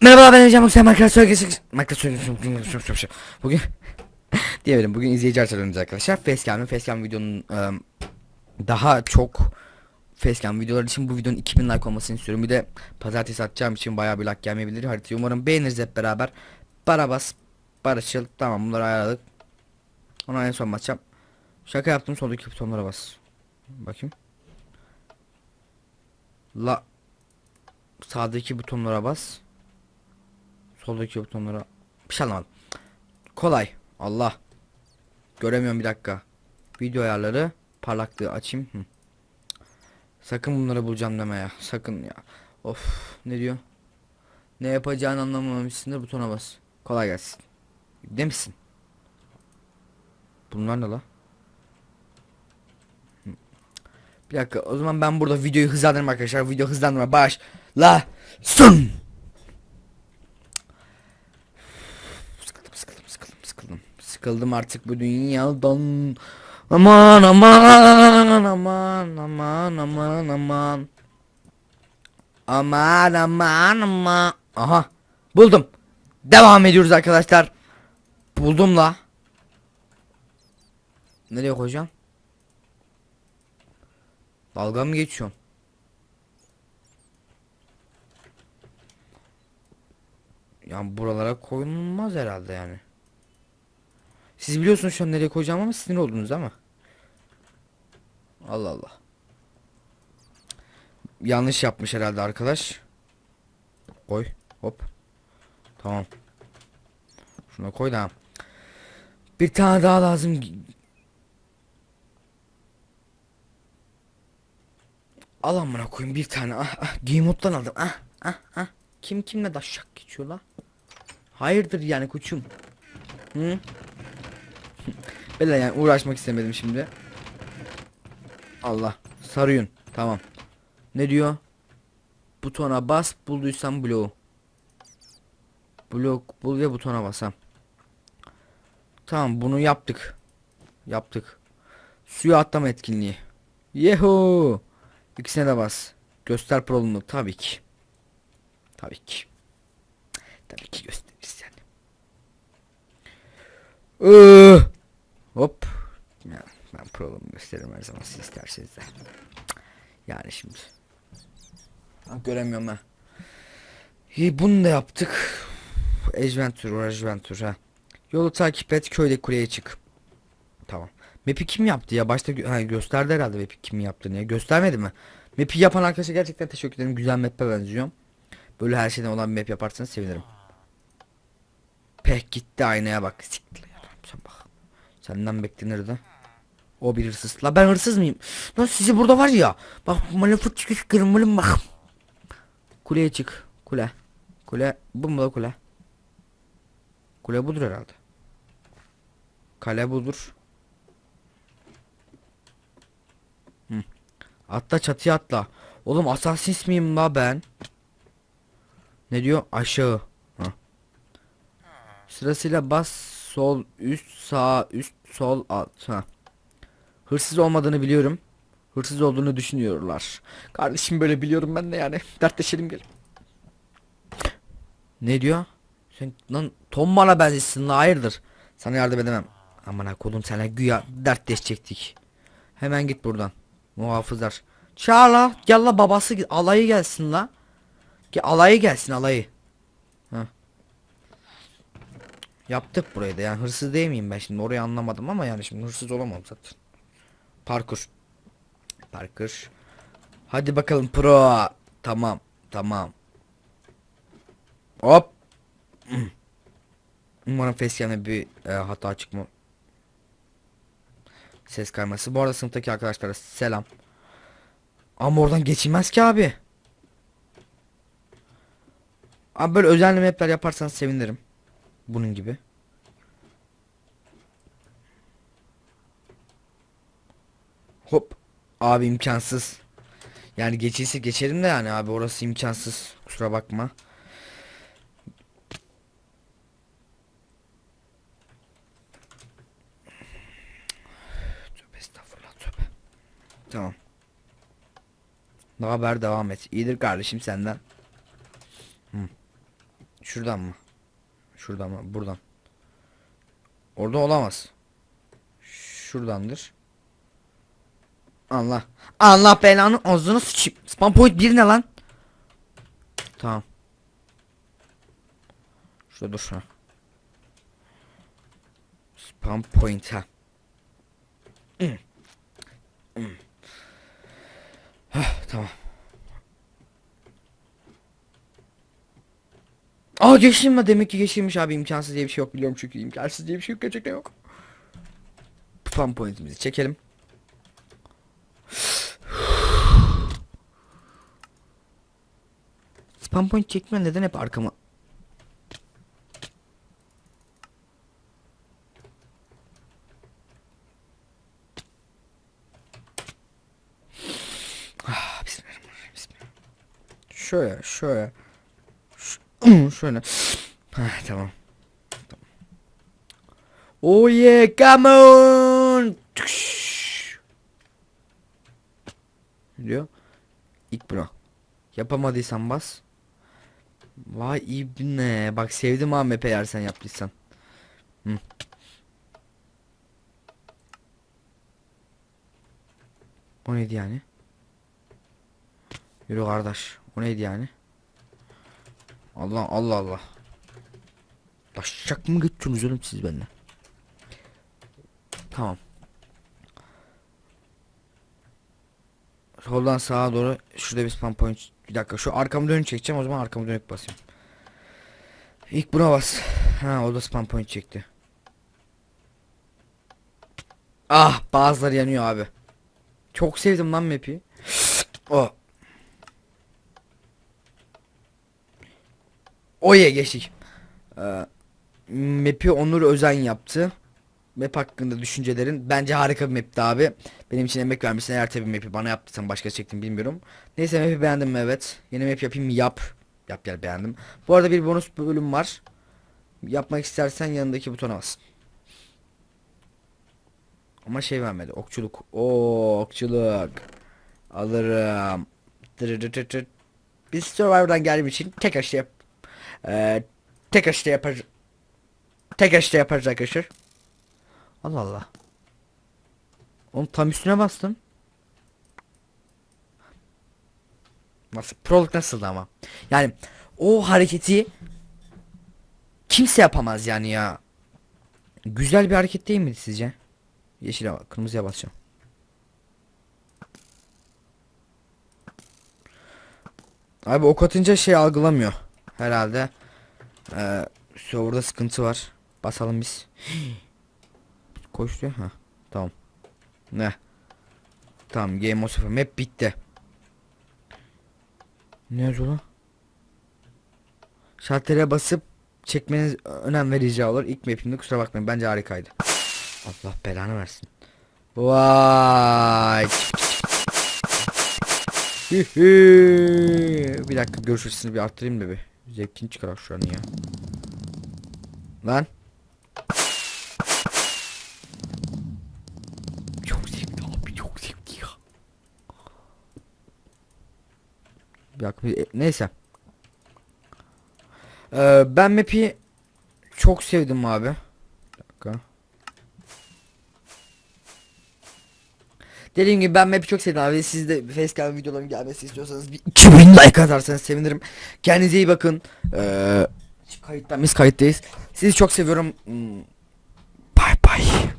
Merhaba ben Ecem Aksa Minecraft Surgeons Minecraft Surgeons Bugün diyebilirim bugün izleyici açılımız arkadaşlar Facecam'ın Facecam videonun ıı, daha çok Facecam videoları için bu videonun 2000 like olmasını istiyorum. Bir de pazartesi atacağım için bayağı bir like gelmeyebilir haritayı umarım beğeniriz hep beraber. Barabas Barışıl. Tamam bunları ayarladık. Ona en son basacağım. Şaka yaptım soldaki butonlara bas. Bakayım. La Sağdaki butonlara bas Soldaki butonlara bir şey anlamadım. Kolay. Allah. Göremiyorum bir dakika. Video ayarları parlaklığı açayım. Hı. Sakın bunları bulacağım deme ya. Sakın ya. Of ne diyor? Ne yapacağını anlamamışsındır butona bas. Kolay gelsin. Demişsin. Bunlar ne la? Bir dakika o zaman ben burada videoyu hızlandırırım arkadaşlar. Video hızlandırma baş. La. Sun. Sıkıldım sıkıldım sıkıldım sıkıldım. Artık bu dünyadan. Aman aman aman aman aman aman. Aman aman aman. Aha buldum. Devam ediyoruz arkadaşlar. Buldum la. Nereye koyacağım? Dalga mı geçiyorum? Yani buralara koyulmaz herhalde yani. Siz biliyorsunuz şu an nereye koyacağım ama sinir oldunuz ama. Allah Allah. Yanlış yapmış herhalde arkadaş. Koy. Hop. Tamam. Şuna koy da. Bir tane daha lazım. Al amına koyayım bir tane. Ah, ah, game moddan aldım. Ah, ah, ah. Kim kimle daşşak geçiyor la? Hayırdır yani koçum? Hı? Böyle yani uğraşmak istemedim şimdi. Allah. Sarıyın. Tamam. Ne diyor? Butona bas bulduysan bloğu. Blok bul ve butona basam. Tamam bunu yaptık. Yaptık. Suya atlama etkinliği. Yeho. İkisine de bas. Göster prolunu tabii ki. Tabii ki. Tabii ki gösteririz yani. Iıı. Hop. Ya, ben prolumu gösteririm her zaman siz isterseniz de. Yani şimdi. Ha, göremiyorum ha. İyi bunu da yaptık. Adventure, Adventure ha. Yolu takip et, köyde kuleye çık. Tamam. Map'i kim yaptı ya? Başta gö ha, gösterdi herhalde map'i kim yaptığını ya. Göstermedi mi? Map'i yapan arkadaşa gerçekten teşekkür ederim. Güzel map'e benziyor. Böyle her şeyden olan bir map yaparsanız sevinirim. Pek gitti aynaya bak. Siktir. Sen bak. Senden beklenirdi. O bir hırsız. La ben hırsız mıyım? Lan sizi burada var ya. Bak malafut çıkış kırmızı bak. Kuleye çık. Kule. Kule. Bu mu da kule? Kule budur herhalde. Kale budur. Hı. Atla çatıya atla. Oğlum Assassin's miyim la ben? Ne diyor? Aşağı. Ha. Sırasıyla bas sol üst sağ üst sol alt. Ha. Hırsız olmadığını biliyorum. Hırsız olduğunu düşünüyorlar. Kardeşim böyle biliyorum ben de yani. Dertleşelim gel. Ne diyor? Sen lan Tom bana benzesin la hayırdır? Sana yardım edemem. Aman ha kolum sana güya dertleşecektik. Hemen git buradan. Muhafızlar. Çağır la. Gel la babası. Alayı gelsin la. Ki alayı gelsin alayı. Yaptık burayı da yani hırsız değil miyim ben şimdi orayı anlamadım ama yani şimdi hırsız olamam zaten. Parkur. Parkur. Hadi bakalım pro. Tamam. Tamam. Hop. Umarım facecam'de bir e, hata çıkma. Ses kayması. Bu arada sınıftaki arkadaşlara selam. Ama oradan geçilmez ki abi. Abi böyle özel mapler yaparsanız sevinirim. Bunun gibi. Hop. Abi imkansız. Yani geçilse geçerim de yani abi orası imkansız. Kusura bakma. Tövbe estağfurullah tövbe. Tamam. Ne haber devam et. İyidir kardeşim senden. Şuradan mı? Şuradan mı? Buradan. Orada olamaz. Şuradandır. Allah. Allah belanı ağzını sıçayım. Spam point bir ne lan? Tamam. Şurada dur ha. Spam point ha. Tamam. Aa geçtim mi? Demek ki geçilmiş abi imkansız diye bir şey yok biliyorum çünkü imkansız diye bir şey yok gerçekten yok. Spam pointimizi çekelim. Spam point çekme neden hep arkama? Ah, bismillah. Şöyle, şöyle. Şöyle. Hah, tamam. Tamam. Oh yeah, come on. Diyor? İlk bro. Yapamadıysan bas. Vay ibne. Bak sevdim ha map eğer sen yaptıysan. Hı. O neydi yani? Yürü kardeş. O neydi yani? Allah Allah Allah. Taşacak mı geçiyorsunuz oğlum siz benimle? Tamam. Soldan sağa doğru şurada bir spam point. Bir dakika şu arkamı dönüp çekeceğim o zaman arkamı dönüp basayım. İlk buna bas. Ha o da spam point çekti. Ah bazıları yanıyor abi. Çok sevdim lan map'i. o. Oye geçtik. Ee, map'i Onur Özen yaptı. Map hakkında düşüncelerin bence harika bir map'ti abi. Benim için emek vermişsin eğer tabii map'i bana yaptıysan başka çektim bilmiyorum. Neyse map'i beğendim evet. Yeni map yapayım yap. Yap gel beğendim. Bu arada bir bonus bölüm var. Yapmak istersen yanındaki butona bas. Ama şey vermedi okçuluk. Oo okçuluk. Alırım. Dırırırırır. Biz Survivor'dan geldiğim için tek aşırı yap. Ee, tek aşırı yapar. Tek aşırı yaparız arkadaşlar. Allah Allah. Oğlum tam üstüne bastım. Nasıl? Prolog nasıldı ama? Yani o hareketi kimse yapamaz yani ya. Güzel bir hareket değil mi sizce? Yeşile bak, kırmızıya basacağım. Abi ok atınca şey algılamıyor. Herhalde. Ee, serverda sıkıntı var. Basalım biz. Koştu ha. Tamam. Ne? Tamam game o sıfır. Map bitti. Ne yazıyor lan? Şaltere basıp çekmeniz önem verici olur. İlk mapimde kusura bakmayın. Bence harikaydı. Allah belanı versin. Vay. Bir dakika görüş açısını bir arttırayım da bir. Zevkini çıkar şu an ya. Lan. Çok zevkli abi çok zevkli ya. Bir- e, neyse. Ee, ben map'i çok sevdim abi. Bir dakika. Dediğim gibi ben map'i çok sevdim abi. Siz de facecam videolarım gelmesi istiyorsanız bir 2000 like atarsanız sevinirim. Kendinize iyi bakın. Ee, kayıttan biz kayıttayız. Sizi çok seviyorum. Hmm, Bye bye.